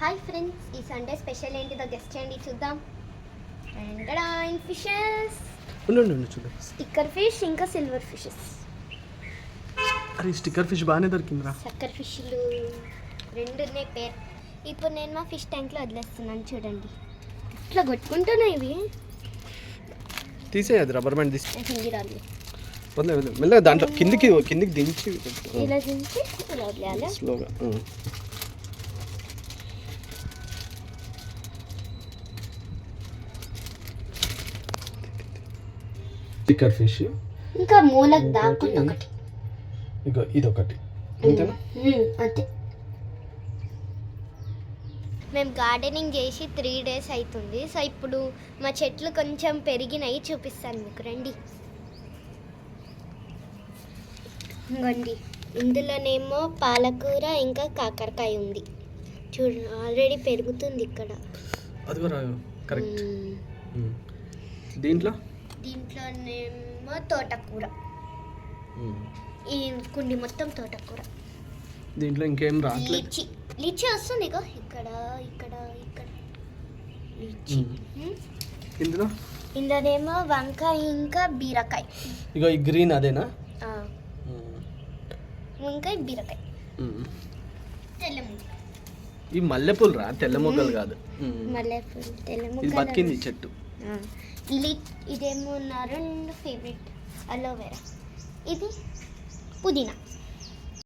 Hi friends ఈ Sunday special ఏంటిదో guest చేయండి చూద్దాం. అండ్ ఫిషెస్ ఉండు ఉండు, ఉండు చూద్దాం స్టిక్కర్ ఫిష్ ఇంకా సిల్వర్ ఫిషెస్ అరే స్టిక్కర్ ఫిష్ బాగానే దొరికిందిరా. చక్కర ఫిష్లు రెండు ఉన్నాయి పేరు ఇప్పుడు నేను మా ఫిష్ ట్యాంక్లో వదిలేస్తున్నాను చూడండి. ఇట్లా కొట్టుకుంటున్నాయి ఇవి. తీసేయదు రబ్బర్ బ్యాండ్ తీసి. రాదు వదిలే వదిలే. మెల్లగా దాంట్లో కిందికి కిందికి దించి. ఇలా దించి ఇలా వదిలేయాలి? స్లోగా స్టిక్కర్ ఫిష్. ఇంకా మూలకు దాకుండా ఒకటి. ఇగో ఇది ఒకటి అంతేనా? మ్మ్, అంతే. మేము గార్డెనింగ్ చేసి త్రీ డేస్ అవుతుంది సో ఇప్పుడు మా చెట్లు కొంచెం పెరిగినాయి చూపిస్తాను మీకు. రండి. ఇంకోండి ఇందులోనేమో పాలకూర ఇంకా కాకరకాయ ఉంది. చూడు ఆల్రెడీ పెరుగుతుంది ఇక్కడ. కరెక్ట్. దీంట్లో? దీంట్లోనేమో తోటకూర. ఈ కుండి మొత్తం తోటకూర. దీంట్లో ఇంకేం రావట్లేదు లీచి లీచి వస్తుంది ఇగో. ఇక్కడ ఇక్కడ ఇక్కడ. లీచి. ఇందులో? ఇందులోనేమో వంకాయ ఇంకా బీరకాయ. ఇగో ఈ గ్రీన్ అదేనా? వంకాయ బీరకాయ. తెల్ల ఈ మల్లెపూలు రా తెల్ల మొగ్గలు కాదు. మల్లెపూలు తెల్ల ఇది ముగ్గ బతికింది చెట్టు. ఇదేమో నా రెండు ఫేవరెట్ అలోవెరా ఇది పుదీనా.